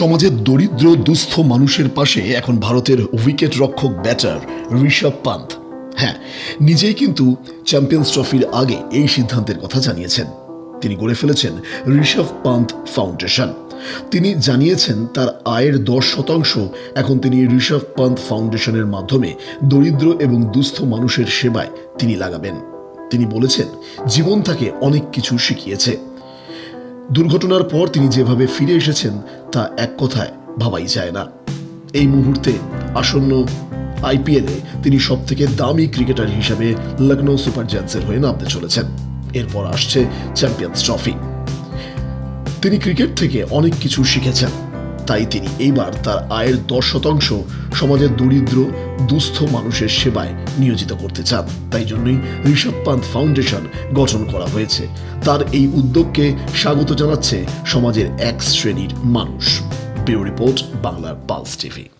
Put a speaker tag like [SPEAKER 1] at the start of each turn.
[SPEAKER 1] সমাজের দরিদ্র, দুস্থ মানুষের পাশে এখন ভারতের উইকেট রক্ষক ব্যাটার ঋষভ পান্ত। হ্যাঁ নিজেই কিন্তু চ্যাম্পিয়ন্স ট্রফির আগে এই সিদ্ধান্তের কথা জানিয়েছেন। তিনি গড়ে ফেলেছেন ঋষভ পান্ত ফাউন্ডেশন তিনি জানিয়েছেন তার আয়ের দশ শতাংশ এখন তিনি ঋষভ পান্ত ফাউন্ডেশনের মাধ্যমে দরিদ্র এবং দুস্থ মানুষের সেবায় তিনি লাগাবেন। তিনি বলেছেন, জীবন তাকে অনেক কিছু শিখিয়েছে। দুর্ঘটনার পর তিনি যেভাবে ফিরে এসেছেন তা এক কথায় ভাবাই যায় না। এই মুহূর্তে আসন্ন আইপিএলে তিনি সব থেকে দামি ক্রিকেটার হিসেবে লখনৌ সুপার জায়ান্টসের হয়ে নামতে চলেছেন। এরপর আসছে চ্যাম্পিয়ন্স ট্রফি। তিনি ক্রিকেট থেকে অনেক কিছু শিখেছেন। তাই তিনি এইবার তার আয়ের দশ শতাংশ সমাজের দরিদ্র, দুস্থ মানুষের সেবায় নিয়োজিত করতে চান। তাই জন্যই ঋষভ পান্ত ফাউন্ডেশন গঠন করা হয়েছে। তার এই উদ্যোগকে স্বাগত জানাচ্ছে সমাজের এক শ্রেণির মানুষ। ব্যুরো রিপোর্ট, বাংলার পালস টিভি।